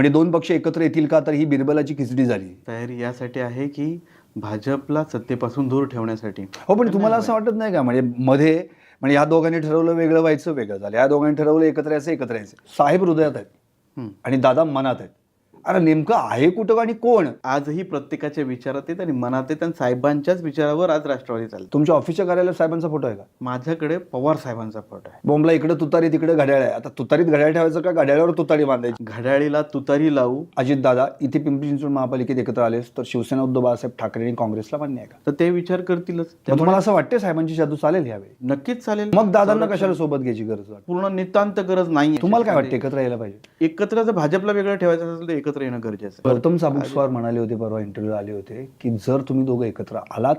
म्हणजे दोन पक्ष एकत्र येतील का? तर ही बिरबलाची खिचडी झाली. तयारी यासाठी आहे की भाजपला सत्तेपासून दूर ठेवण्यासाठी. हो पण तुम्हाला असं वाटत नाही का? म्हणजे मध्ये म्हणजे ह्या दोघांनी ठरवलं वेगळं व्हायचं वेगळं झालं. या दोघांनी ठरवलं एकत्र यायचं एकत्र यायचं. साहेब हृदयात आहेत. हं. आणि दादा मनात आहेत. अरे नेमकं आहे कुठं आणि कोण? आजही प्रत्येकाच्या विचारात येत आणि मनात येत आणि साहेबांच्याच विचारावर आज राष्ट्रवादी चालते तुमच्या ऑफिसच्या कार्यालयात साहेबांचा फोटो आहे का? माझ्याकडे पवार साहेबांचा फोटो आहे. बोंबला इकडे तुतारी तिकडे घड्याळ आहे. आता तुतारीत घड्याळ ठेवायचं का? घड्याळावर तुतारी बांधायची. घड्याळीला तुतारी लावू. अजित दादा इथे पिंपरी चिंचवड महापालिकेत एकत्र आलेस तर शिवसेना उद्धव बाळासाहेब ठाकरे आणि काँग्रेसला मान्य आहे का? तर ते विचार करतीलच. त्यामुळे तुम्हाला असं वाटते साहेबांची जादू चालेल यावेळी? नक्कीच चालेल. मग दादांना कशाला सोबत घ्यायची गरज पूर्ण नितांत गरज नाही तुम्हाला काय वाटतं एकत्र यायला पाहिजे? एकत्र जर भाजपला वेगळं ठेवायचं असेल तर एकत्र येणं गरजेचं आहे. गौतम साबुकस्वार म्हणाले होते परवा इंटरव्ह्यू आले होते की जर तुम्ही दोघं एकत्र आलात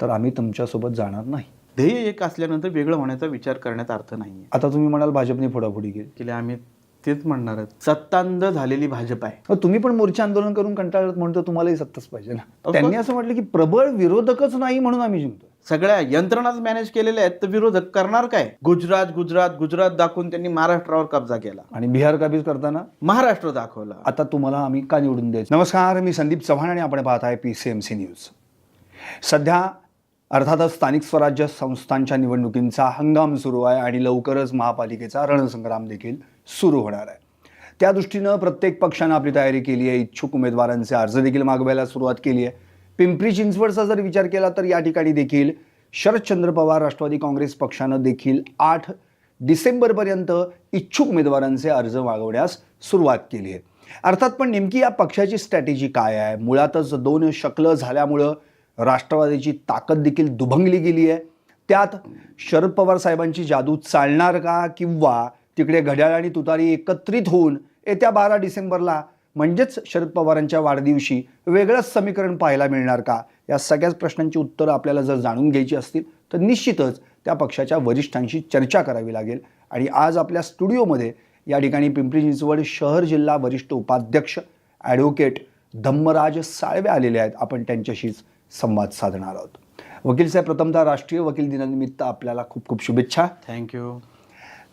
तर आम्ही तुमच्यासोबत जाणार नाही. ध्येय एक असल्यानंतर वेगळं होण्याचा विचार करण्यात अर्थ नाहीये. आता तुम्ही म्हणाल भाजपने फोडाफोडी केली. केले आम्ही तेच म्हणणार सत्तांध झालेली भाजप आहे. तुम्ही पण मोर्चा आंदोलन करून कंटाळत म्हणतो तुम्हालाही सत्ताच पाहिजे ना. त्यांनी असं म्हटलं की प्रबळ विरोधकच नाही म्हणून आम्ही जिंकतो. सगळ्या यंत्रणाच मॅनेज केलेल्या आहेत तर विरोधक करणार काय? गुजरात गुजरात गुजरात दाखवून त्यांनी महाराष्ट्रावर कब्जा केला. आणि बिहार काबीज करताना? महाराष्ट्र दाखवला. आता तुम्हाला आम्ही का निवडून द्यायचं? नमस्कार मी संदीप चव्हाण आणि आपण पाहत आहे P C M C news सध्या अर्थातच स्थानिक स्वराज्य संस्थांच्या निवडणुकींचा हंगाम सुरू आहे आणि लवकरच महापालिकेचा रणसंग्राम देखील सुरू होणार आहे. त्या दृष्टीनं प्रत्येक पक्षानं आपली तयारी केली आहे. इच्छुक उमेदवारांचे अर्ज देखील मागवायला सुरुवात केली आहे. पिंपरी चिंचवडचा जर विचार केला तर या ठिकाणी देखील शरदचंद्र पवार राष्ट्रवादी काँग्रेस पक्षानं देखील आठ डिसेंबरपर्यंत इच्छुक उमेदवारांचे अर्ज मागवण्यास सुरुवात केली आहे. अर्थात पण नेमकी या पक्षाची स्ट्रॅटेजी काय आहे? मुळातच दोन शकलं झाल्यामुळं राष्ट्रवादीची ताकद देखील दुभंगली गेली आहे. त्यात शरद पवार साहेबांची जादू चालणार का? किंवा तिकडे घड्याळ आणि तुतारी एकत्रित होऊन येत्या बारा डिसेंबरला म्हणजेच शरद पवारांच्या वाढदिवशी वेगळंच समीकरण पाहायला मिळणार का? या सगळ्याच प्रश्नांची उत्तरं आपल्याला जर जाणून घ्यायची असतील तर निश्चितच त्या पक्षाच्या वरिष्ठांशी चर्चा करावी लागेल. आणि आज आपल्या स्टुडिओमध्ये या ठिकाणी पिंपरी चिंचवड शहर जिल्हा वरिष्ठ उपाध्यक्ष ॲडव्होकेट धम्मराज साळवे आलेले आहेत. आपण त्यांच्याशीच संवाद साधणार आहोत. वकील साहेब प्रथमतः राष्ट्रीय वकील दिनानिमित्त आपल्याला खूप खूप शुभेच्छा. थँक्यू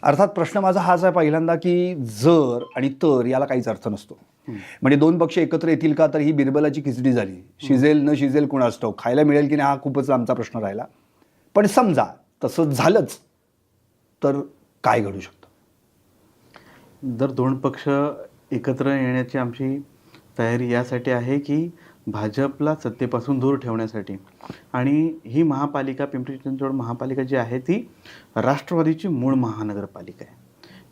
अर्थात प्रश्न माझा हाच आहे पहिल्यांदा की जर आणि तर याला काहीच अर्थ नसतो. म्हणजे दोन पक्ष एकत्र येतील का? तर ही बिरबलाची खिचडी झाली. शिजेल न शिजेल कुणास ठाऊक. खायला मिळेल की नाही हा खूपच आमचा प्रश्न राहिला. पण समजा तसं झालंच तर काय घडू शकतं? जर दोन पक्ष एकत्र येण्याची आमची तयारी यासाठी आहे की भाजपला सत्तेपासून दूर ठेवण्यासाठी. आणि ही महापालिका पिंपरी चिंचवड महापालिका जी आहे ती राष्ट्रवादीची मूळ महानगरपालिका आहे.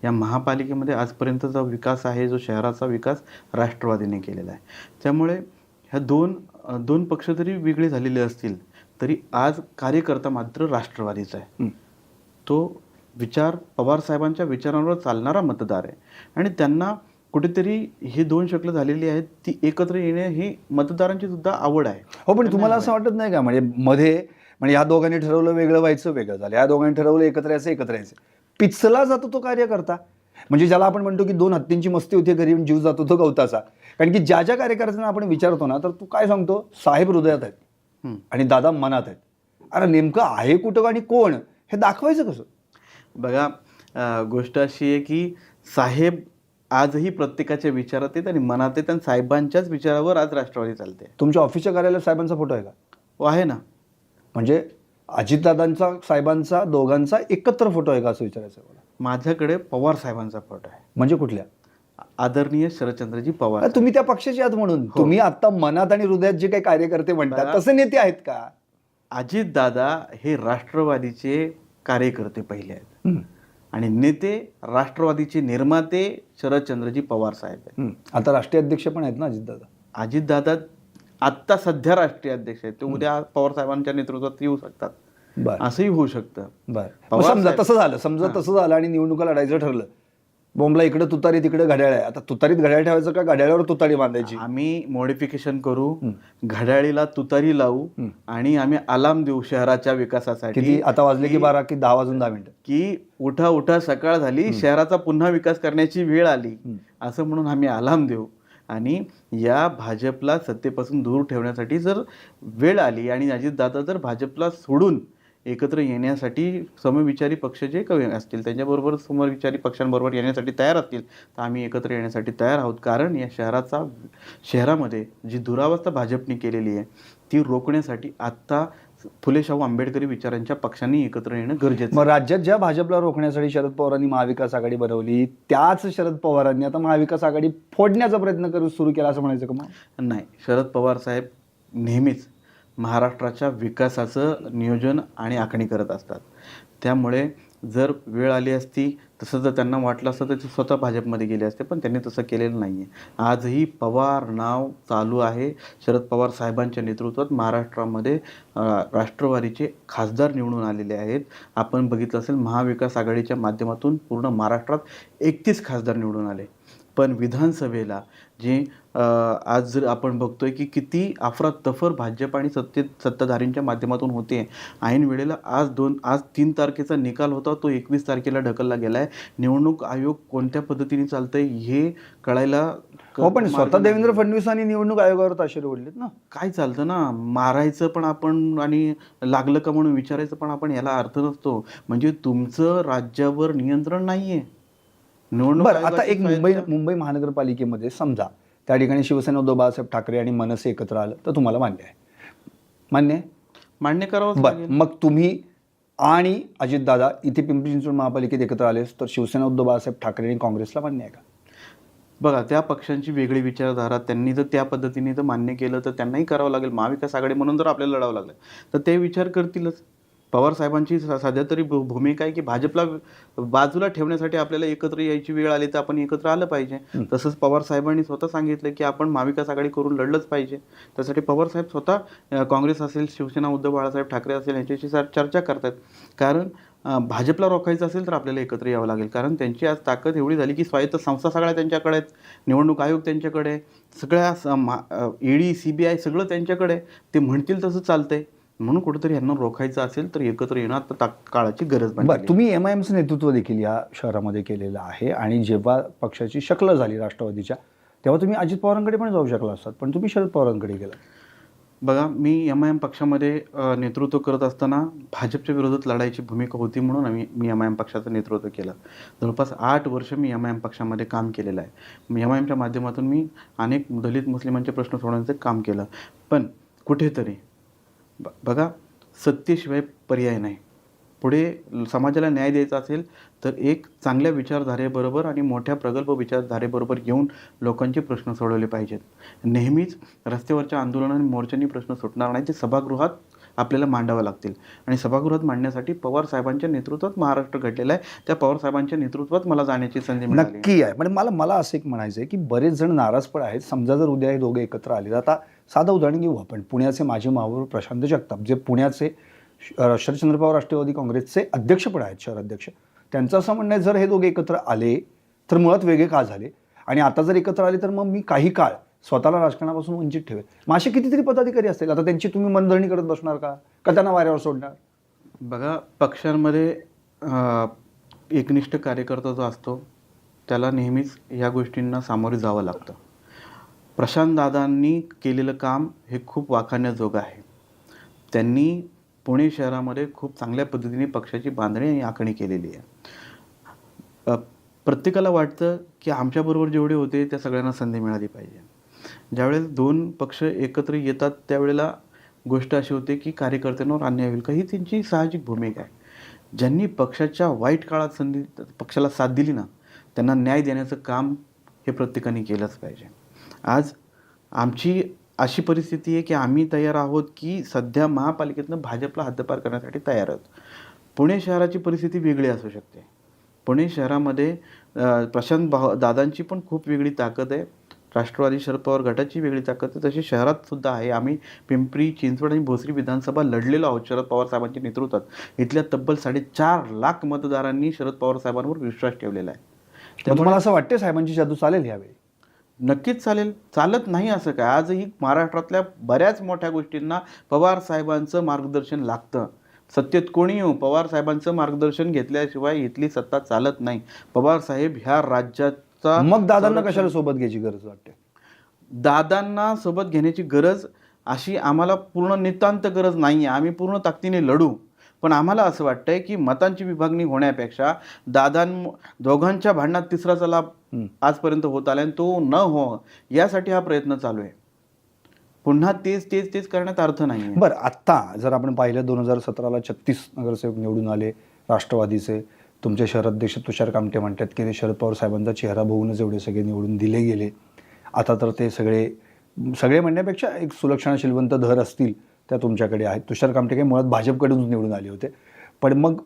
या महापालिकेमध्ये आजपर्यंतचा विकास आहे जो शहराचा विकास राष्ट्रवादीने केलेला आहे. त्यामुळे ह्या दोन दोन पक्ष जरी वेगळे झालेले असतील तरी आज कार्यकर्ता मात्र राष्ट्रवादीचा आहे. तो विचार पवार साहेबांच्या विचारांवर चालणारा मतदार आहे. आणि त्यांना कुठेतरी हे दोन शकलं झालेली आहेत ती एकत्र येणे ही मतदारांची सुद्धा आवड आहे. हो पण तुम्हाला असं वाटत नाही का? म्हणजे मध्ये म्हणजे या दोघांनी ठरवलं वेगळं व्हायचं वेगळं झालं. या दोघांनी ठरवलं एकत्र यायचं एकत्र यायचं. पिचला जातो तो कार्यकर्ता. म्हणजे ज्याला आपण म्हणतो की दोन हत्तींची मस्ती होती घरी जीव जातो तो गवताचा. कारण की ज्या ज्या कार्यकर्त्यांना आपण विचारतो ना तर तू काय सांगतो? साहेब हृदयात आहेत. हं. आणि दादा मनात आहेत. अरे नेमकं आहे कुठं आणि कोण? हे दाखवायचं कसं? बघा गोष्ट अशी आहे की साहेब आजही प्रत्येकाच्या विचारात आहेत आणि मनात आहेत आणि साहेबांच्याच विचारावर आज राष्ट्रवादी चालते. तुमच्या ऑफिसच्या कार्यालयात साहेबांचा फोटो आहे का? हो आहे ना. म्हणजे अजितदादांचा साहेबांचा दोघांचा एकत्र फोटो आहे का असं विचारायचं मला? माझ्याकडे पवार साहेबांचा फोटो आहे. म्हणजे कुठल्या? आदरणीय शरदचंद्रजी पवार. तुम्ही त्या पक्षाचे आहात म्हणून. तुम्ही आता मनात आणि हृदयात जे काही कार्यकर्ते म्हणतात. तसे नेते आहेत का? अजितदादा हे राष्ट्रवादीचे कार्यकर्ते पहिले आहेत. आणि नेते राष्ट्रवादीचे निर्माते शरदचंद्रजी पवार साहेब आहेत. आता राष्ट्रीय अध्यक्ष पण आहेत ना अजितदादा? अजितदादा आत्ता सध्या राष्ट्रीय अध्यक्ष आहेत. ते उद्या पवार साहेबांच्या नेतृत्वात येऊ शकतात. असंही होऊ शकतं. बर. समजा तसं झालं समजा तसं झालं आणि निवडणुका लढायचं ठरलं. बोंबला इकडे तुतारी तिकडे घड्याळ आहे. आता तुतारीत घड्याळ ठेवायचं का? घड्याळावर तुतारी बांधायची. आम्ही मॉडिफिकेशन करू घड्याळीला तुतारी लावू. आणि आम्ही अलार्म देऊ शहराच्या विकासासाठी. आता वाजले की बारा की दहा वाजून दहा मिनिटं. की उठा उठा सकाळ झाली शहराचा पुन्हा विकास करण्याची वेळ आली. असं म्हणून आम्ही अलार्म देऊ. आणि या भाजपला सत्तेपासून दूर ठेवण्यासाठी जर वेळ आली आणि अजितदादा जर भाजपला सोडून एकत्र येण्यासाठी समविचारी पक्ष जे कवी असतील त्यांच्याबरोबर समविचारी पक्षांबरोबर येण्यासाठी तयार असतील तर आम्ही एकत्र येण्यासाठी तयार आहोत कारण या शहराचा शहरामध्ये जी दुरावस्था भाजपने केलेली आहे ती रोखण्यासाठी आत्ता फुले शाहू आंबेडकरी विचारांच्या पक्षांनी एकत्र येणं गरजेचं मग राज्यात ज्या भाजपला रोखण्यासाठी शरद पवारांनी महाविकास आघाडी बनवली त्याच शरद पवारांनी आता महाविकास आघाडी फोडण्याचा प्रयत्न करू सुरू केला असं म्हणायचं का. नाही शरद पवार साहेब नेहमीच महाराष्ट्राच्या विकासाचं नियोजन आणि आखणी करत असतात. त्यामुळे जर वेळ आली असती तसं जर त्यांना वाटलं असतं तर ते स्वतः भाजपमध्ये गेले असते पण त्यांनी तसं केलेलं नाही आहे आजही पवार नाव चालू आहे. शरद पवार साहेबांच्या नेतृत्वात महाराष्ट्रामध्ये राष्ट्रवादीचे खासदार निवडून आलेले आहेत. आपण बघितलं असेल महाविकास आघाडीच्या माध्यमातून पूर्ण महाराष्ट्रात एकतीस खासदार निवडून आले. पण विधानसभेला जे आज जर आपण बघतोय की किती अफरातफर भाजप आणि सत्तेत सत्ताधारींच्या माध्यमातून होते. ऐन वेळेला आज दोन आज तीन तारखेचा निकाल होता तो एकवीस तारखेला ढकलला गेलाय. निवडणूक आयोग कोणत्या पद्धतीने चालतंय हे कळायला हो पण स्वतः. देवेंद्र फडणवीसांनी निवडणूक आयोगावर ताशेरे ओढलेत ना. काय चालतं ना? मारायचं पण आपण आणि लागलं का म्हणून विचारायचं पण आपण याला अर्थ नसतो. म्हणजे तुमचं राज्यावर नियंत्रण नाहीये. निवडणूक आता एक मुंबई मुंबई महानगरपालिकेमध्ये समजा त्या ठिकाणी शिवसेना उद्धव बाळासाहेब ठाकरे आणि मनसे एकत्र आलं तर तुम्हाला मान्य आहे. मान्य आहे? मान्य करावं बरं मग तुम्ही आणि अजितदादा इथे पिंपरी चिंचवड महापालिकेत एकत्र आलेस तर शिवसेना उद्धव बाळासाहेब ठाकरे आणि काँग्रेसला मान्य आहे का? बघा त्या पक्षांची वेगळी विचारधारा त्यांनी जर त्या पद्धतीने जर मान्य केलं तर त्यांनाही करावं लागेल. महाविकास आघाडी म्हणून जर आपल्याला लढावं लागलं. तर ते विचार करतीलच. पवार साहेबांची स- सध्या तरी भू- भूमिका आहे की भाजपला बाजूला ठेवण्यासाठी आपल्याला एकत्र यायची वेळ आली तर आपण एकत्र आलं पाहिजे. तसंच पवार साहेबांनी स्वतः सांगितलं की आपण महाविकास आघाडी करून लढलंच पाहिजे. त्यासाठी पवार साहेब स्वतः काँग्रेस असेल शिवसेना उद्धव बाळासाहेब ठाकरे असेल यांच्याशी चर्चा करतात. कारण भाजपला रोखायचं असेल तर आपल्याला एकत्र यावं लागेल. कारण त्यांची आज ताकद एवढी झाली की स्वायत्त संस्था सगळ्या त्यांच्याकडे आहेत. निवडणूक आयोग त्यांच्याकडे. सगळ्या ईडी सी बी आय सगळं त्यांच्याकडे. ते म्हणतील तसं चालतंय. म्हणून कुठेतरी यांना रोखायचं असेल तर एकत्र येणं आता ता- काळाची गरज बनली. तुम्ही एम आय एमचं नेतृत्व देखील या शहरामध्ये केलेलं आहे आणि जेव्हा पक्षाची शकल झाली राष्ट्रवादीच्या तेव्हा तुम्ही अजित पवारांकडे पण जाऊ शकला असतात पण तुम्ही शरद पवारांकडे गेला. बघा मी एम आय एम पक्षामध्ये नेतृत्व करत असताना भाजपच्या विरोधात लढायची भूमिका होती म्हणून आम्ही मी एम आय एम पक्षाचं नेतृत्व केलं. जवळपास आठ वर्ष मी एम आय एम पक्षामध्ये काम केलेलं आहे. एम आय एमच्या माध्यमातून मी अनेक दलित मुस्लिमांचे प्रश्न सोडवण्याचं काम केलं. पण कुठेतरी ब- बघा सत्तेशिवाय पर्याय नाही. पुढे समाजाला न्याय द्यायचा असेल तर एक चांगल्या विचारधारेबरोबर आणि मोठ्या प्रगल्भ विचारधारेबरोबर येऊन लोकांचे प्रश्न सोडवले पाहिजेत. नेहमीच रस्त्यावरच्या आंदोलन आणि मोर्चांनी प्रश्न सुटणार नाही ते सभागृहात आपल्याला मांडावं लागतील. आणि सभागृहात मांडण्यासाठी पवार साहेबांच्या नेतृत्वात महाराष्ट्र घडलेला आहे. त्या पवार साहेबांच्या नेतृत्वात मला जाण्याची संधी नक्की आहे. म्हणजे मला मला असं एक म्हणायचं आहे की बरेच जण नाराज पण आहेत. समजा जर उद्या हे दोघे एकत्र आले तर आता साधं उदाहरण घेऊ आपण. पुण्याचे माजी महापौर प्रशांत जगताप जे पुण्याचे अं, शरदचंद्र पवार राष्ट्रवादी काँग्रेसचे अध्यक्ष पण आहेत शहर अध्यक्ष. त्यांचं असं म्हणणं आहे जर हे दोघे एकत्र आले तर मुळात वेगळे का झाले? आणि आता जर एकत्र आले तर मग मी काही काळ स्वतःला राजकारणापासून वंचित ठेवेल. मग असे कितीतरी पदाधिकारी असतील. आता त्यांची तुम्ही मनधरणी करत बसणार का? का त्यांना वाऱ्यावर सोडणार? बघा पक्षांमध्ये एकनिष्ठ कार्यकर्ता जो असतो त्याला नेहमीच ह्या गोष्टींना सामोरे जावं लागतं. प्रशांतदादांनी केलेलं काम हे खूप वाखाणण्याजोगं आहे. त्यांनी पुणे शहरामध्ये खूप चांगल्या पद्धतीने पक्षाची बांधणी आणि आखणी केलेली आहे. प्रत्येकाला वाटतं की आमच्याबरोबर जेवढे होते त्या सगळ्यांना संधी मिळाली पाहिजे. ज्यावेळेस दोन पक्ष एकत्र येतात त्यावेळेला गोष्ट अशी होते की कार्यकर्त्यांवर अन्याय होईल. का ही त्यांची साहजिक भूमिका आहे. ज्यांनी पक्षाच्या वाईट काळात संधी पक्षाला साथ दिली ना त्यांना न्याय देण्याचं काम हे प्रत्येकाने केलंच पाहिजे. आज आमची अशी परिस्थिती आहे की आम्ही तयार आहोत की सध्या महापालिकेतनं भाजपला हद्दपार करण्यासाठी तयार आहोत. पुणे शहराची परिस्थिती वेगळी असू शकते. पुणे शहरामध्ये प्रशांत भाव दादांची पण खूप वेगळी ताकद आहे. राष्ट्रवादी शरद पवार गटाची वेगळी ताकद आहे. तशी शहरात सुद्धा आहे. आम्ही पिंपरी चिंचवड आणि भोसरी विधानसभा लढलेलो आहोत शरद पवार साहेबांच्या नेतृत्वात. इथल्या तब्बल साडेचार लाख मतदारांनी शरद पवार साहेबांवर विश्वास ठेवलेला आहे. मग मला असं वाटते साहेबांची जादू चालेल यावेळी नक्कीच चालेल. चालत नाही असं काय. आजही महाराष्ट्रातल्या बऱ्याच मोठ्या गोष्टींना पवार साहेबांचं मार्गदर्शन लागतं. सत्तेत कोणी येऊ पवार साहेबांचं मार्गदर्शन घेतल्याशिवाय इथली सत्ता चालत नाही. पवार साहेब ह्या राज्याचा मग दादांना कशाला सोबत घ्यायची गरज वाटते? दादांना सोबत घेण्याची गरज अशी आम्हाला पूर्ण नितांत गरज नाही आहे आम्ही पूर्ण ताकदीने लढू. पण आम्हाला असं वाटतंय की मतांची विभागणी होण्यापेक्षा दादां दोघांच्या भांडणात तिसराचा लाभ. आजपर्यंत होत आला आणि तो न हो यासाठी हा प्रयत्न चालू आहे. पुन्हा तेच तेच तेच करण्यात अर्थ नाही बरं आत्ता जर आपण पाहिलं दोन हजार सतराला छत्तीस नगरसेवक निवडून आले राष्ट्रवादीचे. तुमचे शहराध्यक्ष तुषार कामटे म्हणतात की ते शरद पवार साहेबांचा चेहरा बघूनच एवढे सगळे निवडून दिले गेले. आता तर ते सगळे सगळे म्हणण्यापेक्षा एक सुलक्षणा शिलवंत धर असतील. त्या तुमच्याकडे आहेत. तुषार कामटे मुळात भाजपकडूनच निवडून आले होते. पण मग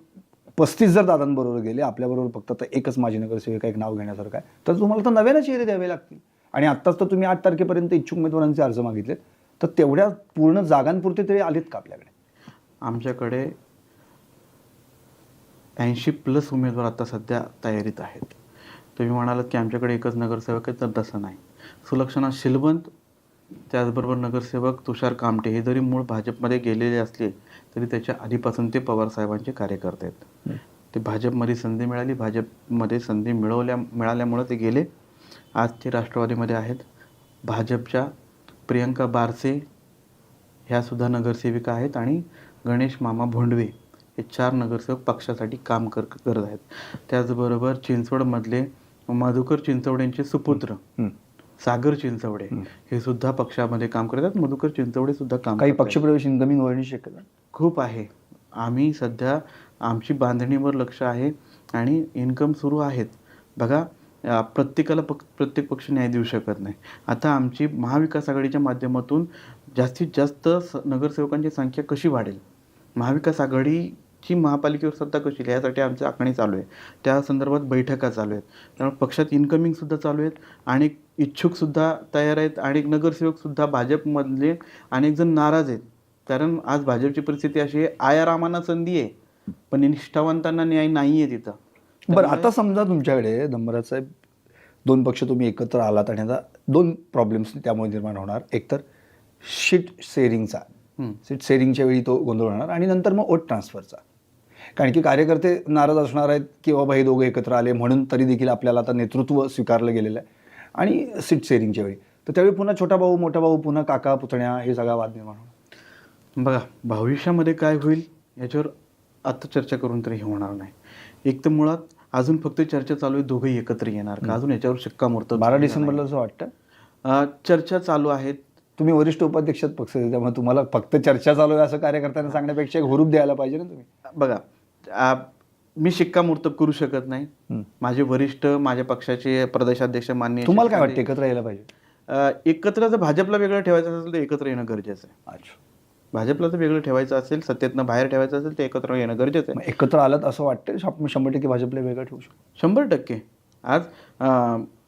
पस्तीस जर दादांबरोबर गेले आपल्याबरोबर फक्त आता एकच माजी नगरसेविका एक नाव घेण्यासारखं आहे. तर तुम्हाला तर नव्याने चेहरे द्यावे लागतील. आणि आत्ताच तर तुम्ही आठ तारखेपर्यंत इच्छुक उमेदवारांचे अर्ज मागितले तर तेवढ्या पूर्ण जागांपुरते तरी आलेत का आपल्याकडे? आमच्याकडे ऐंशी प्लस उमेदवार आता सध्या तयारीत आहेत. तुम्ही म्हणालात की आमच्याकडे एकच नगरसेवक आहे तर तसं नाही. सुलक्षणा शिलवंत त्याचबरोबर नगरसेवक तुषार कामटे हे जरी मूळ भाजपमध्ये गेलेले असले तरी त्याच्या आधीपासून ते पवारसाहेबांचे कार्यकर्ते आहेत. ते भाजपमध्ये संधी मिळाली भाजपमध्ये संधी मिळवल्या मिळाल्यामुळं ते गेले. आज ते राष्ट्रवादीमध्ये आहेत. भाजपच्या प्रियंका बारसे ह्या सुद्धा नगरसेविका आहेत आणि गणेश मामा भोंडवे हे चार नगरसेवक पक्षासाठी काम कर करत आहेत. त्याचबरोबर चिंचवडमधले मधुकर चिंचवडेंचे सुपुत्र. सागर चिंचवडे हे सुद्धा पक्षामध्ये काम करतात. मधुकर चिंचवडे सुद्धा काम काही. पक्षप्रवेश इन्कमिंग होण्याची शक्यता खूप आहे. आम्ही सध्या आमची बांधणीवर लक्ष आहे आणि इन्कम सुरू आहेत. बघा प्रत्येकाला पक प्रत्येक पक्ष न्याय देऊ शकत नाही. आता आमची महाविकास आघाडीच्या माध्यमातून जास्तीत जास्त स नगरसेवकांची संख्या कशी वाढेल? महाविकास आघाडीची महापालिकेवर सत्ता कशी येईल यासाठी आमची आखणी चालू आहे. त्या संदर्भात बैठका चालू आहेत. त्यामुळे पक्षात इन्कमिंगसुद्धा चालू आहेत आणि इच्छुकसुद्धा तयार आहेत आणि नगरसेवकसुद्धा भाजपमधले अनेक जण नाराज आहेत. कारण आज भाजपची परिस्थिती अशी आहे आयारामांना संधी आहे पण निष्ठावंतांना न्याय नाही आहे तिथं. बरं आता समजा तुमच्याकडे दंबराज साहेब दोन पक्ष तुम्ही एकत्र आलात आणि आता दोन प्रॉब्लेम्स त्यामुळे निर्माण होणार. एकतर शीट शेअरिंगचा. सीट शेअरिंगच्या वेळी तो गोंधळ होणार आणि नंतर मग वोट ट्रान्सफरचा कारण की कार्यकर्ते नाराज असणार आहेत की बाबा हे दोघं एकत्र आले म्हणून तरी देखील आपल्याला आता नेतृत्व स्वीकारलं गेलेलं आहे. आणि सीट शेअरिंगच्या वेळी. तर त्यावेळी पुन्हा छोटा भाऊ मोठा भाऊ पुन्हा काका पुतण्या हे सगळा वाद निर्माण होणार. बघा भविष्यामध्ये काय होईल याच्यावर आता चर्चा करून तरी हे होणार नाही. एक तर मुळात अजून फक्त चर्चा चालू आहे दोघंही एकत्र येणार का? अजून याच्यावर शिक्कामोर्तब बारा डिसेंबरला. असं वाटतं? चर्चा चालू आहेत. तुम्ही वरिष्ठ उपाध्यक्षात पक्ष त्यामुळे तुम्हाला फक्त चर्चा चालू आहे असं कार्यकर्त्यांना सांगण्यापेक्षा एक हुरूप द्यायला पाहिजे ना तुम्ही? बघा मी शिक्कामोर्तब करू शकत नाही. माझे वरिष्ठ माझ्या पक्षाचे प्रदेशाध्यक्ष मान्य तुम्हाला काय वाटतं एकत्र यायला पाहिजे? एकत्र जर भाजपला वेगळं ठेवायचं असेल तर एकत्र येणं गरजेचं आहे. अच्छा. भाजपला जर वेगळं ठेवायचं असेल सत्तेतनं बाहेर ठेवायचं असेल तर एकत्र येणं गरजेचं आहे. एकत्र आलात असं वाटतं शंभर टक्के भाजपला वेगळं ठेवू शकतो. शंभर टक्के. आज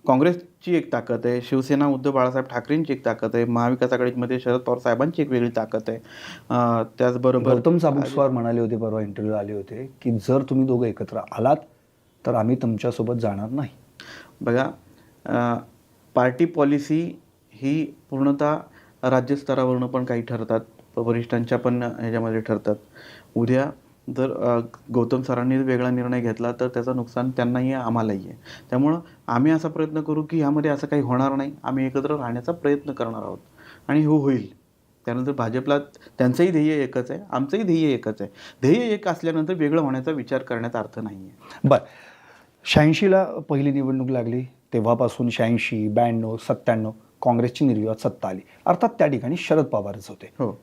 काँग्रेसची एक ताकद आहे शिवसेना उद्धव बाळासाहेब ठाकरेंची एक ताकद आहे महाविकास आघाडीमध्ये शरद पवार साहेबांची एक वेगळी ताकद आहे. त्याचबरोबर गौतम साबुकस्वार म्हणाले होते परवा इंटरव्ह्यू आले होते की जर तुम्ही दोघं एकत्र आलात तर आम्ही तुमच्यासोबत जाणार नाही. बघा पार्टी पॉलिसी ही पूर्णतः राज्यस्तरावरनं पण काही ठरतात वरिष्ठांच्या पण ह्याच्यामध्ये ठरतात. उद्या जर गौतम सरांनी वेगळा निर्णय घेतला तर त्याचं नुकसान त्यांनाही आहे आम्हालाही आहे. त्यामुळं आम्ही असा प्रयत्न करू की ह्यामध्ये असं काही होणार नाही. आम्ही एकत्र राहण्याचा प्रयत्न करणार आहोत. आणि हो होईल. त्यानंतर भाजपला त्यांचंही ध्येय एकच आहे आमचंही ध्येय एकच आहे. ध्येय एक असल्यानंतर वेगळं होण्याचा विचार करण्याचा अर्थ नाही आहे. बर. शहाऐंशीला पहिली निवडणूक लागली. तेव्हापासून शहाऐंशी ब्याण्णव सत्त्याण्णव काँग्रेसची निर्विवाद सत्ता आली. अर्थात त्या ठिकाणी शरद पवारच होते. हो.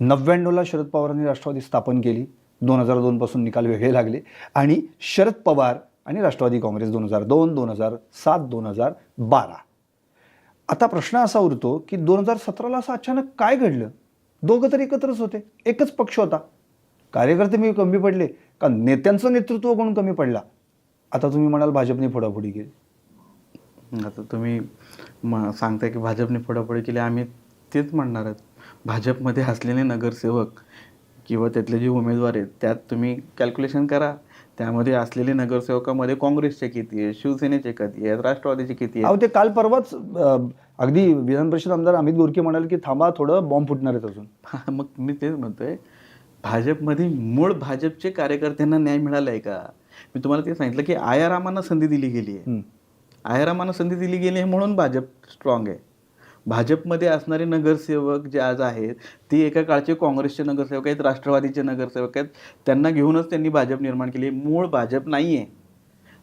नव्याण्णवला शरद पवारांनी राष्ट्रवादी स्थापन केली. दोन हजार दोनपासून निकाल वेगळे लागले. आणि शरद पवार आणि राष्ट्रवादी काँग्रेस दोन हजार दोन दोन हजार सात दोन हजार बारा. आता प्रश्न असा उरतो की दोन हजार सतराला असं अचानक काय घडलं? दोघं तर एकत्रच होते. एकच पक्ष होता. कार्यकर्ते मी कमी पडले. का नेत्यांचं नेतृत्व कोण कमी पडला? आता तुम्ही म्हणाल भाजपने फोडाफोडी केली. आता तुम्ही म सांगताय की भाजपने फोडाफोडी केली. आम्ही तेच म्हणणार आहेत. भाजपमध्ये असलेले नगरसेवक किंवा त्यातले जे उमेदवार आहेत त्यात तुम्ही कॅल्क्युलेशन करा. त्यामध्ये असलेले नगरसेवकामध्ये काँग्रेसचे किती आहे शिवसेनेचे किती आहेत राष्ट्रवादीचे किती अहो आहेत ते काल परवाच अगदी विधान परिषद आमदार अमित गोरके म्हणाले की थांबा थोडं बॉम्ब फुटणार आहेत अजून. मग मी तेच म्हणतोय भाजपमध्ये मूळ भाजपचे कार्यकर्त्यांना न्याय मिळाला आहे का? मी तुम्हाला ते सांगितलं की आयारामांना संधी दिली गेली आहे. आयारामांना संधी दिली गेली आहे म्हणून भाजप स्ट्रॉंग आहे. भाजपमध्ये असणारे नगरसेवक जे आज आहेत ती एका काळचे काँग्रेसचे नगरसेवक आहेत राष्ट्रवादीचे नगरसेवक आहेत त्यांना घेऊनच त्यांनी भाजप निर्माण केली. मूळ भाजप नाही आहे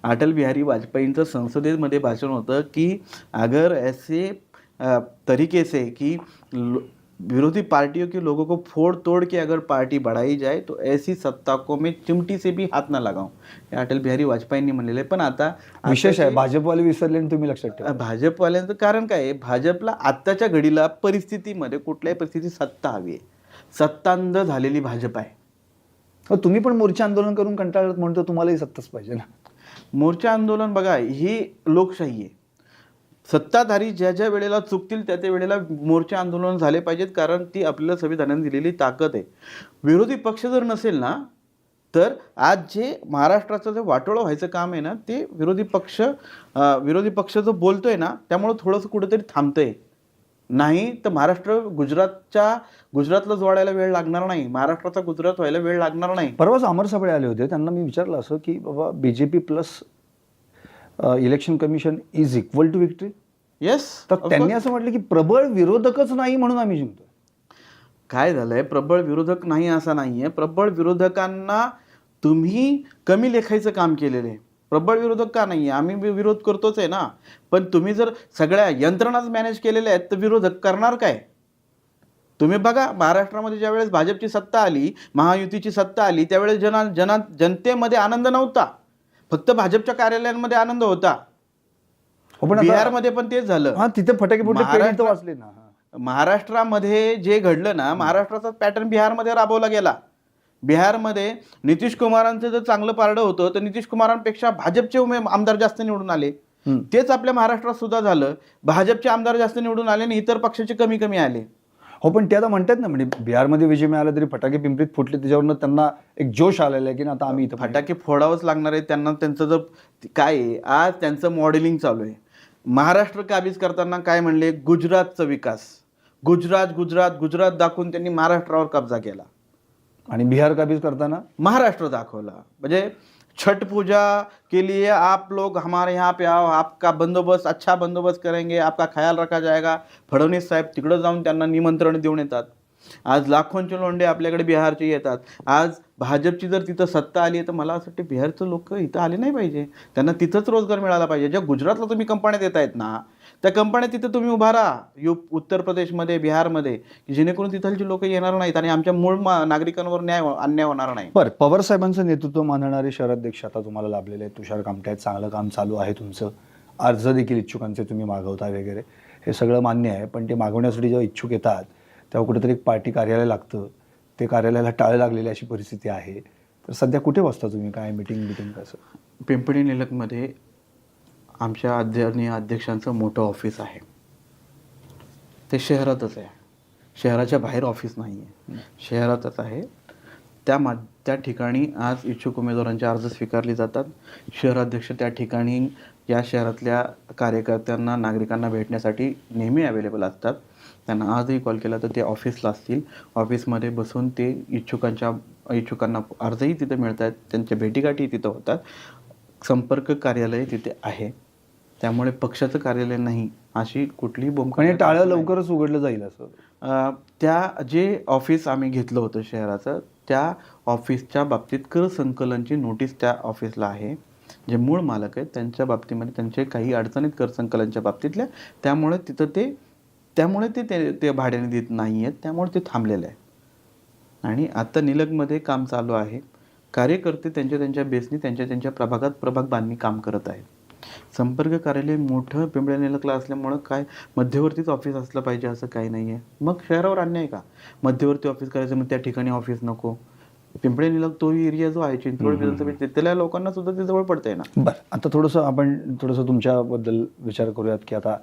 अटल बिहारी वाजपेयींचं संसदेमध्ये भाषण होतं की अगर ऐसे तरीके से की विरोधी पार्टियों के लोगों को फोड़ तोड़ के अगर पार्टी बढ़ाई जाए तो ऐसी सत्ता को मैं चिमटी से भी हाथ ना लगाऊं। हे अटल बिहारी वाजपेयींनी म्हणलेलं आहे पण आता विशेष आहे भाजपवाले विसरले तुम्ही लक्षात ठेवा. भाजपवाल्यांचं कारण काय आहे? भाजपला आत्ताच्या घडीला परिस्थितीमध्ये कुठल्याही परिस्थितीत सत्ता हवी आहे. सत्तांध झालेली भाजप आहे. हो, तुम्ही पण मोर्चा आंदोलन करून कंटाळत म्हणतो तुम्हालाही सत्ताच पाहिजे ना. मोर्चा आंदोलन बघा ही लोकशाही आहे. सत्ताधारी ज्या ज्या वेळेला चुकतील त्या त्या वेळेला मोर्चे आंदोलन झाले पाहिजेत कारण ती आपल्याला संविधानाने दिलेली ताकद आहे. विरोधी पक्ष जर नसेल ना तर आज जे महाराष्ट्राचं जे वाटोळं व्हायचं काम आहे ना ते विरोधी पक्ष विरोधी पक्ष जो बोलतोय ना त्यामुळं थोडंसं कुठेतरी थांबतंय. नाही तर महाराष्ट्र गुजरातच्या गुजरातला जोडायला वेळ लागणार नाही महाराष्ट्राचा गुजरात व्हायला वेळ लागणार नाही. परवाच अमर साबळे आले होते त्यांना मी विचारलं असं की बाबा BJP plus election commission is equal to victory yes तर त्यांनी असं म्हटलं की प्रबळ विरोधकच नाही म्हणून आम्ही जिंकतो काय झालंय? प्रबळ विरोधक नाही असं नाहीये. प्रबळ विरोधकांना तुम्ही कमी लेखायचं काम केलेलं आहे प्रबळ विरोधक का नाहीये? आम्ही विरोध करतोच आहे ना. पण तुम्ही जर सगळ्या यंत्रणाच मॅनेज केलेल्या आहेत तर विरोधक करणार काय? तुम्ही बघा महाराष्ट्रामध्ये ज्यावेळेस भाजपची सत्ता आली महायुतीची सत्ता आली त्यावेळेस जना जना जनतेमध्ये आनंद नव्हता. फक्त भाजपच्या कार्यालयांमध्ये आनंद होता. पण आता बिहारमध्ये पण तेच झालं. हा तिथे फटाके फुटे पेढी तर महाराष्ट्र- वाचले ना. हा. महाराष्ट्रामध्ये जे घडलं ना महाराष्ट्राचा पॅटर्न बिहारमध्ये राबवला गेला. बिहारमध्ये नितीश कुमारांचं जर चांगलं पारडं होतं तर नितीश कुमारांपेक्षा भाजपचे उमे आमदार जास्त निवडून आले. हम्म. तेच आपल्या महाराष्ट्रात सुद्धा झालं. भाजपचे आमदार जास्त निवडून आले आणि इतर पक्षाचे कमी कमी आले. हो पण ते आता म्हणतात ना म्हणजे बिहारमध्ये विजय मिळाला तरी फटाके पिंपरीत फुटले त्याच्यावरनं त्यांना एक जोश आलेला आहे की ना आता आम्ही इथं फटाके फोडावंच लागणार आहे त्यांना त्यांचं जर काय आहे आज त्यांचं मॉडेलिंग चालू आहे. महाराष्ट्र काबीज करताना काय म्हणले? गुजरातचा विकास. गुजरात गुजरात गुजरात दाखवून त्यांनी महाराष्ट्रावर कब्जा केला. आणि बिहार काबीज करताना महाराष्ट्र दाखवला. म्हणजे छठ पूजा के लिए आप लोग हमारे यहाँ पे आओ आपका बंदोबस्त अच्छा बंदोबस्त करेंगे आपका ख्याल रखा जाएगा. फडणवीस साहेब तिकडं जाऊन त्यांना निमंत्रण देऊन येतात. आज लाखोंचे लोंढे आपल्याकडे बिहारचे येतात. आज भाजपची जर तिथं सत्ता आली तर मला असं वाटतं बिहारचं लोक इथं आले नाही पाहिजे. त्यांना तिथंच रोजगार मिळाला पाहिजे. ज्या गुजरातला तुम्ही कंपन्या देत आहेत ना त्या कंपन्या तिथं तुम्ही उभा राहा. यू उत्तर प्रदेशमध्ये बिहारमध्ये की जेणेकरून तिथलची लोक येणार नाहीत आणि आमच्या मूळ नागरिकांवर न्याय हो-, अन्याय होणार नाही. बरं पवार साहेबांचं नेतृत्व मानणारे शहराध्यक्ष आता तुम्हाला लाभलेले आहेत. तुषार कामटे आहेत चांगलं काम चालू आहे तुमचं. अर्ज देखील इच्छुकांचे तुम्ही मागवता वगैरे. हे सगळं मान्य आहे पण ते मागवण्यासाठी जेव्हा इच्छुक येतात तेव्हा कुठेतरी एक पार्टी कार्यालय लागतं. ते कार्यालयाला टाळं लागलेली अशी परिस्थिती आहे. तर सध्या कुठे बसता तुम्ही? काय मिटिंग बिटिंग कसं पिंपळी निलकमध्ये आमच्या आदरणीय अध्यक्षांचं मोठं ऑफिस आहे. ते शहरातच आहे. शहराच्या बाहेर ऑफिस नाही आहे शहरातच आहे. त्या मा त्या ठिकाणी आज इच्छुक उमेदवारांचे अर्ज स्वीकारले जातात. शहराध्यक्ष त्या ठिकाणी या शहरातल्या कार्यकर्त्यांना नागरिकांना भेटण्यासाठी नेहमी अवेलेबल असतात. त्यांना आजही कॉल केला तर ते ऑफिसला असतील. ऑफिसमध्ये बसून ते इच्छुकांच्या इच्छुकांना अर्जही तिथे मिळत आहेत त्यांच्या भेटीगाठी तिथं होतात. संपर्क कार्यालय तिथे आहे. त्यामुळे पक्षाचं कार्यालय नाही अशी कुठलीही हे टाळं. लवकरच उघडलं जाईल असं? त्या जे ऑफिस आम्ही घेतलं होतं शहराचं त्या ऑफिसच्या बाबतीत कर संकलनची नोटीस त्या ऑफिसला आहे. जे मूळ मालक आहेत त्यांच्या बाबतीमध्ये त्यांचे काही अडचणीत कर संकलनच्या बाबतीतल्या त्यामुळे तिथं ते त्यामुळे ते ते- ते भाड्याने देत नाही आहेत त्यामुळे ते थांबलेलं आहे. आणि आत्ता निलगमध्ये काम चालू आहे. कार्यकर्ते त्यांच्या त्यांच्या बेसनी त्यांच्या त्यांच्या प्रभागात प्रभाग बांधणी काम करत आहेत. संपर्क कार्यालय मोठं पिंपळ्या निलकला असल्यामुळं काय मध्यवर्तीच ऑफिस असलं पाहिजे असं काही नाही आहे मग शहरावर अन्याय का? मध्यवर्ती ऑफिस करायचं मग त्या ठिकाणी ऑफिस नको. पिंपळे निलक तो एरिया जो आहे चिंचवड विधानसभेत लोकांना सुद्धा ते जवळ पडतंय ना. बरं आता थोडंसं आपण थोडंसं तुमच्याबद्दल विचार करूयात की आता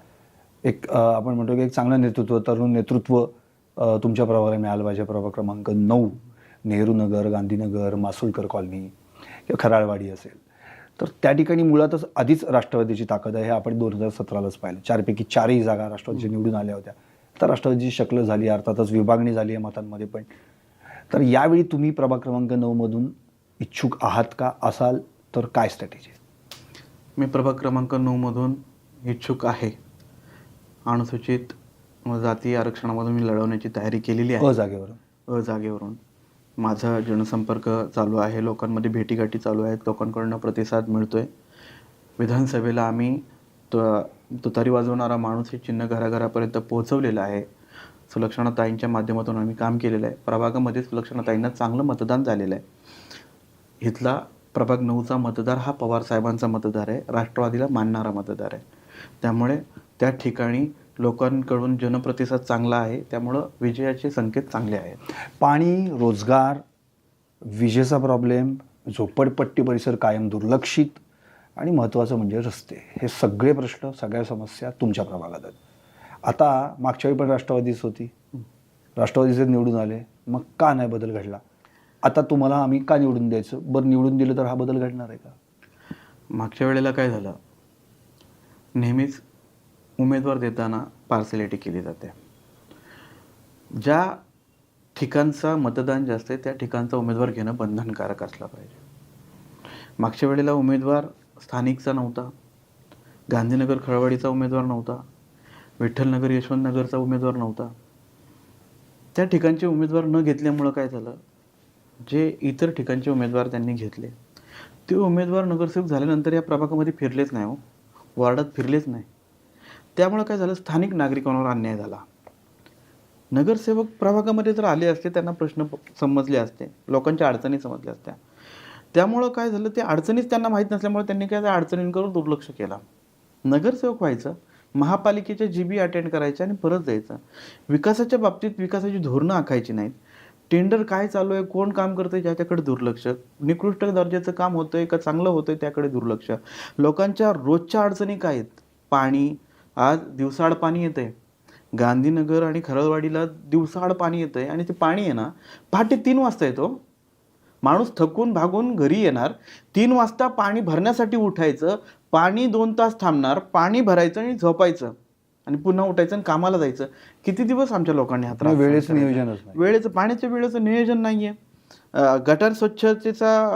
एक आपण म्हणतो की एक चांगलं नेतृत्व तरुण नेतृत्व तुमच्या प्रभागाला मिळालं पाहिजे. प्रभाग क्रमांक नऊ नेहरू नगर गांधीनगर मासुलकर कॉलनी किंवा खराळवाडी असेल. तर त्या ठिकाणी मुळातच आधीच राष्ट्रवादीची ताकद आहे हे आपण दोन हजार सतरालाच पाहिलं. चारपैकी चारही जागा राष्ट्रवादीच्या निवडून आल्या होत्या. तर राष्ट्रवादीची शक्ल झाली अर्थातच विभागणी झाली आहे मतांमध्ये पण. तर यावेळी तुम्ही प्रभाग क्रमांक नऊमधून इच्छुक आहात का असाल तर काय स्ट्रॅटेजी मी प्रभाग क्रमांक नऊमधून इच्छुक आहे. अनुसूचित जाती आरक्षणामधून मी लढवण्याची तयारी केलेली आहे. अ जागेवरून अ जागेवरून माझा जनसंपर्क चालू आहे लोकांमध्ये भेटीगाठी चालू आहेत लोकांकडनं प्रतिसाद मिळतोय. विधानसभेला आम्ही त तुतारी वाजवणारा माणूस हे चिन्ह घराघरापर्यंत पोहोचवलेलं आहे. सुलक्षणाताईंच्या माध्यमातून आम्ही काम केलेलं आहे. प्रभागामध्ये सुलक्षणाताईंना चांगलं मतदान झालेलं आहे. इथला प्रभाग नऊचा मतदार हा पवार साहेबांचा मतदार आहे. राष्ट्रवादीला मानणारा मतदार आहे. त्यामुळे त्या ठिकाणी लोकांकडून जनप्रतिसाद चांगला आहे. त्यामुळं विजयाचे संकेत चांगले आहेत. पाणी रोजगार विजेचा प्रॉब्लेम झोपडपट्टी परिसर कायम दुर्लक्षित आणि महत्त्वाचं म्हणजे रस्ते. हे सगळे प्रश्न सगळ्या समस्या तुमच्या प्रभागात आहेत. आता मागच्या वेळी पण राष्ट्रवादीच होती. राष्ट्रवादीचे निवडून आले. मग का नाही बदल घडला? आता तुम्हाला आम्ही का निवडून द्यायचं? बरं निवडून दिलं तर हा बदल घडणार आहे का? मागच्या वेळेला काय झालं? नेहमीच उमेदवार देताना पार्सलिटी केली जाते. ज्या ठिकाणचा मतदान जास्त आहे त्या ठिकाणचा उमेदवार घेणं बंधनकारक असला पाहिजे. मागच्या वेळेला उमेदवार स्थानिकचा नव्हता. गांधीनगर खळवाडीचा उमेदवार नव्हता. विठ्ठलनगर यशवंतनगरचा उमेदवार नव्हता. त्या ठिकाणचे उमेदवार न घेतल्यामुळं काय झालं? जे इतर ठिकाणचे उमेदवार त्यांनी घेतले. ते उमेदवार नगरसेवक झाल्यानंतर या प्रभागामध्ये फिरलेच नाही हो. वार्डात फिरलेच नाही. त्यामुळं काय झालं? स्थानिक नागरिकांवर अन्याय झाला. नगरसेवक प्रभागामध्ये जर आले असते त्यांना प्रश्न समजले असते लोकांच्या अडचणी समजल्या असत्या. त्यामुळं काय झालं? ते अडचणीच त्यांना माहीत नसल्यामुळे त्यांनी काय त्या अडचणींकडून दुर्लक्ष केला. नगरसेवक व्हायचं महापालिकेच्या जी बी अटेंड करायच्या आणि परत जायचं. विकासाच्या बाबतीत विकासाची धोरणं आखायची नाहीत. टेंडर काय चालू आहे कोण काम करतंय ज्याच्याकडे दुर्लक्ष. निकृष्ट दर्जाचं काम होतंय का चांगलं होतंय त्याकडे दुर्लक्ष. लोकांच्या रोजच्या अडचणी काय आहेत? पाणी आज दिवसाआड पाणी येतंय. गांधीनगर आणि खरळवाडीला दिवसाआड पाणी येतंय आणि ते पाणी आहे ना पहाटे तीन वाजता येतो माणूस थकून भागून घरी येणार तीन वाजता पाणी भरण्यासाठी उठायचं पाणी दोन तास थांबणार पाणी भरायचं आणि झोपायचं आणि पुन्हा उठायचं आणि कामाला जायचं. किती दिवस आमच्या लोकांनी हा सहन वेळेचं नाही. वेळेचं पाण्याच्या वेळेचं नियोजन नाहीये. अं, गटार स्वच्छतेचा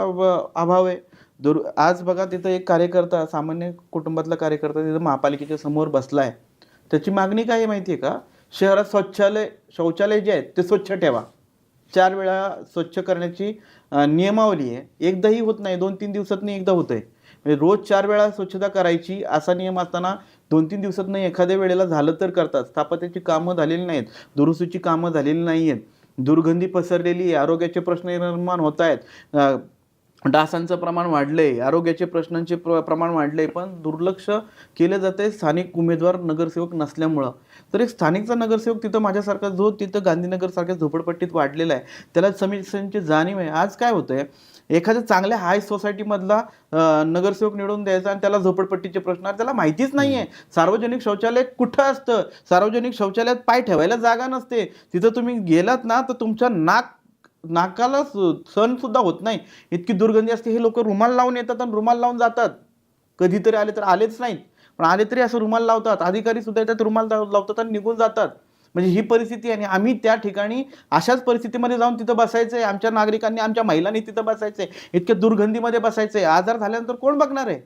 अभाव आहे. दुर आज बघा तिथं एक कार्यकर्ता सामान्य कुटुंबातला कार्यकर्ता तिथं महापालिकेच्या समोर बसला आहे त्याची मागणी काय आहे माहिती आहे का? शहरात स्वच्छालय शौचालय जे आहेत ते स्वच्छ ठेवा. चार वेळा स्वच्छ करण्याची नियमावली आहे. एकदाही होत नाही. दोन तीन दिवसातनी एकदा होतंय. म्हणजे रोज चार वेळा स्वच्छता करायची असा नियम असताना दोन तीन दिवसात नाही एखाद्या वेळेला झालं तर करतात. स्थापत्याची कामं झालेली नाहीत. दुरुस्तीची कामं झालेली नाही आहेत दुर्गंधी पसरलेली आहे. आरोग्याचे प्रश्न निर्माण होत आहेत डासांचं प्रमाण वाढलंय आरोग्याचे प्रश्नांचे प्र प्रमाण वाढलंय पण दुर्लक्ष केलं जातंय स्थानिक उमेदवार नगरसेवक नसल्यामुळं. तर एक स्थानिकचा नगरसेवक तिथं माझ्यासारखा जो तिथं गांधीनगर सारख्या झोपडपट्टीत वाढलेला आहे त्याला समस्यांची जाणीव आहे. आज काय होतंय एखाद्या चांगल्या हाय सोसायटीमधला नगरसेवक निवडून द्यायचा आणि त्याला झोपडपट्टीचे प्रश्न त्याला माहितीच नाहीये. सार्वजनिक शौचालय कुठं असतं? सार्वजनिक शौचालयात पाय ठेवायला जागा नसते. तिथं तुम्ही गेलात ना तर तुमच्या नाक नाकाला सण सुद्धा होत नाही. इतकी दुर्गंधी असते हे लोक रुमाल लावून येतात आणि रुमाल लावून जातात. कधीतरी आले तर आलेच नाहीत. पण आले तरी असं रुमाल लावतात अधिकारी सुद्धा येतात रुमाल लाव- लावतात आणि निघून जातात. म्हणजे ही परिस्थिती आहे आणि आम्ही त्या ठिकाणी अशाच परिस्थितीमध्ये जाऊन तिथं बसायचंय. आमच्या नागरिकांनी आमच्या महिलांनी तिथं बसायचंय. इतक्या दुर्गंधीमध्ये बसायचंय. आजार झाल्यानंतर कोण बघणार आहे?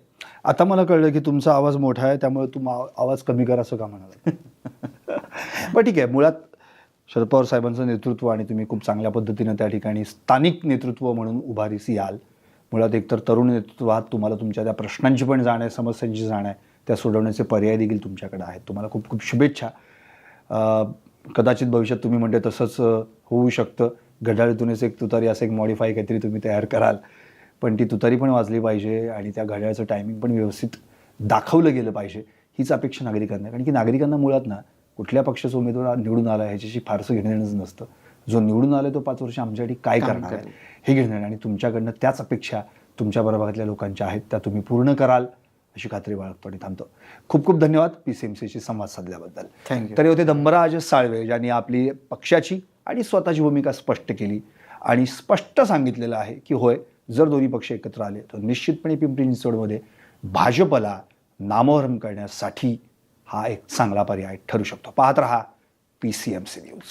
आता मला कळलं की तुमचा आवाज मोठा आहे त्यामुळे तुम्ही आव- आवाज कमी करा असं का म्हणाला पण ठीक आहे. मुळात शरद पवार साहेबांचं नेतृत्व आणि तुम्ही खूप चांगल्या पद्धतीनं त्या ठिकाणी स्थानिक नेतृत्व म्हणून उभारीस याल. मुळात एकतर तरुण नेतृत्वात तुम्हाला तुमच्या त्या प्रश्नांची पण जाण आहे समस्यांची जाण आहे. त्या सोडवण्याचे पर्याय देखील तुमच्याकडे आहेत. तुम्हाला खूप खूप शुभेच्छा. कदाचित भविष्यात तुम्ही म्हणते तसंच होऊ शकतं. घड्याळीतूनच एक तुतारी असं एक मॉडिफाय काहीतरी तुम्ही तयार कराल. पण ती तुतारी पण वाजली पाहिजे आणि त्या घड्याळाचं टायमिंग पण व्यवस्थित दाखवलं गेलं पाहिजे. हीच अपेक्षा नागरिकांना कारण की नागरिकांना मुळात ना कुठल्या पक्षाचा उमेदवार निवडून आला ह्याच्याशी फारसं घेणं देणंच नसतं जो निवडून आलाय तो पाच वर्ष आमच्यासाठी काय करणार आहे. हे घेणं देणं. आणि तुमच्याकडनं त्याच अपेक्षा तुमच्या प्रभागातल्या लोकांच्या आहेत त्या तुम्ही पूर्ण कराल अशी खात्री बाळगतो आणि थांबतो खूप खूप धन्यवाद पी सी एम सीशी संवाद साधल्याबद्दल थँक्यू तर होते दंबराज साळवे ज्यांनी आपली पक्षाची आणि स्वतःची भूमिका स्पष्ट केली आणि स्पष्ट सांगितलेलं आहे की होय जर दोन्ही पक्ष एकत्र आले तर निश्चितपणे पिंपरी चिंचवडमध्ये भाजपला नामोहरम करण्यासाठी हा एक चांगला पर्याय ठरू शकतो. पाहत रहा P C M C news